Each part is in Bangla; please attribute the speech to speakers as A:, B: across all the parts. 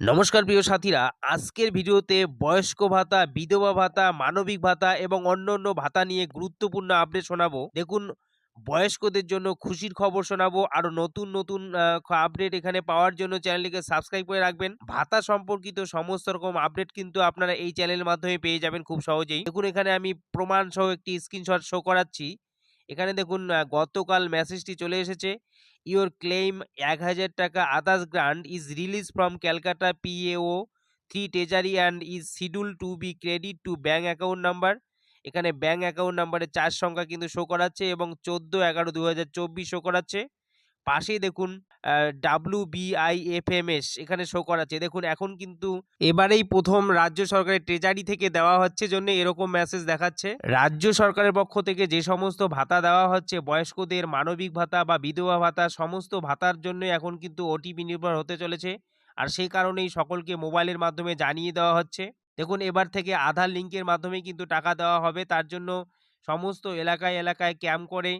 A: নমস্কার প্রিয় সাথীরা, আজকের ভিডিওতে বয়স্ক ভাতা, বিধবা ভাতা, মানবিক ভাতা এবং অন্যান্য ভাতা নিয়ে গুরুত্বপূর্ণ আপডেট শোনাবো। দেখুন, বয়স্কদের জন্য খুশির খবর শোনাবো, আরও নতুন নতুন আপডেট এখানে পাওয়ার জন্য চ্যানেলটিকে সাবস্ক্রাইব করে রাখবেন। ভাতা সম্পর্কিত সমস্ত রকম আপডেট কিন্তু আপনারা এই চ্যানেলের মাধ্যমে পেয়ে যাবেন খুব সহজেই। দেখুন, এখানে আমি প্রমাণ সহ একটি স্ক্রিনশট শো করাচ্ছি। এখানে দেখুন গতকাল মেসেজটি চলে এসেছে। ইওর ক্লেইম এক হাজার টাকা others grant is release from Calcutta PAO three treasury and is schedule to be credit to bank account number এখানে ব্যাঙ্ক অ্যাকাউন্ট নাম্বারের চার সংখ্যা কিন্তু শো করাচ্ছে এবং চোদ্দ এগারো দু হাজার চব্বিশ শো করাচ্ছে। পাশেই দেখুন ডাব্লিউ বিআইএফএমএস এখানে শো করাচ্ছে। দেখুন, এখন কিন্তু এবারেই প্রথম রাজ্য সরকারের ট্রেজারি থেকে দেওয়া হচ্ছে জন্য এরকম মেসেজ দেখাচ্ছে। রাজ্য সরকারের পক্ষ থেকে যে সমস্ত ভাতা দেওয়া হচ্ছে, বয়স্কদের মানবিক ভাতা বা বিধবা ভাতা, সমস্ত ভাতার জন্য এখন কিন্তু ওটিপি নির্ভর হতে চলেছে। আর সেই কারণেই সকলকে মোবাইলের মাধ্যমে জানিয়ে দেওয়া হচ্ছে। দেখুন, এবার থেকে আধার লিঙ্কের মাধ্যমে কিন্তু টাকা দেওয়া হবে। তার জন্য সমস্ত এলাকায় এলাকায় ক্যাম্প করে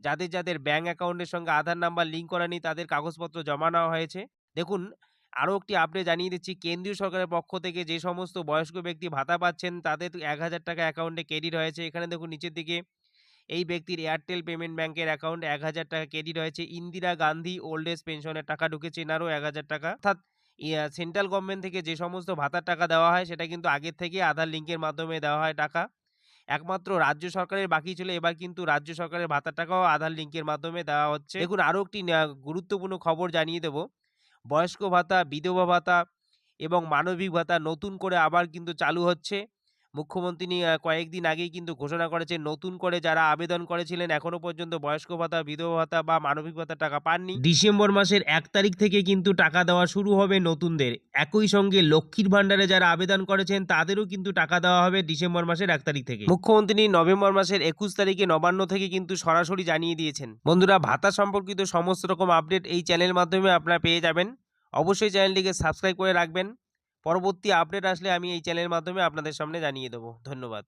A: যাদের যাদের ব্যাঙ্ক অ্যাকাউন্টের সঙ্গে আধার নাম্বার লিঙ্ক করা নেই, তাদের কাগজপত্র জমা নেওয়া হয়েছে। দেখুন, আরও একটি আপডেট জানিয়ে দিচ্ছি। কেন্দ্রীয় সরকারের পক্ষ থেকে যে সমস্ত বয়স্ক ব্যক্তি ভাতা পাচ্ছেন, তাদের এক হাজার টাকা অ্যাকাউন্টে ক্রেডিট হয়েছে। এখানে দেখুন, নিচের দিকে এই ব্যক্তির এয়ারটেল পেমেন্ট ব্যাংকের অ্যাকাউন্ট এক হাজার টাকা ক্রেডিট হয়েছে। ইন্দিরা গান্ধী ওল্ড এজ পেনশনের টাকা ঢুকেছে, এনারও এক হাজার টাকা। অর্থাৎ সেন্ট্রাল গভর্নমেন্ট থেকে যে সমস্ত ভাতার টাকা দেওয়া হয়, সেটা কিন্তু আগের থেকে আধার লিঙ্কের মাধ্যমে দেওয়া হয় টাকা। একমাত্র রাজ্য সরকারের বাকি ছিল। এবার কিন্তু রাজ্য সরকারের ভাতার টাকাও আধার লিঙ্কের মাধ্যমে দেওয়া হচ্ছে। দেখুন আরও একটি গুরুত্বপূর্ণ খবর জানিয়ে দেব। বয়স্ক ভাতা, বিধবা ভাতা এবং মানবিক ভাতা নতুন করে আবার কিন্তু চালু হচ্ছে। মুখ্যমন্ত্রী কয়েকদিন আগেই কিন্তু ঘোষণা করেছেন, নতুন করে যারা আবেদন করেছিলেন, এখনও পর্যন্ত বয়স্ক ভাতা, বিধবা ভাতা বা মানবিক ভাতার টাকা পাননি। ডিসেম্বর মাসের এক তারিখ থেকে কিন্তু টাকা দেওয়া শুরু হবে নতুনদের। একই সঙ্গে লক্ষ্মীর ভান্ডারে যারা আবেদন করেছেন, তাদেরও কিন্তু টাকা দেওয়া হবে ডিসেম্বর মাসের এক তারিখ থেকে। মুখ্যমন্ত্রী নভেম্বর মাসের একুশ তারিখে নবান্ন থেকে কিন্তু সরাসরি জানিয়ে দিয়েছেন। বন্ধুরা, ভাতা সম্পর্কিত সমস্ত রকম আপডেট এই চ্যানেলের মাধ্যমে আপনারা পেয়ে যাবেন। অবশ্যই চ্যানেলটিকে সাবস্ক্রাইব করে রাখবেন। পরবর্তী আপডেট আসলে আমি এই চ্যানেলের মাধ্যমে আপনাদের সামনে জানিয়ে দেবো। ধন্যবাদ।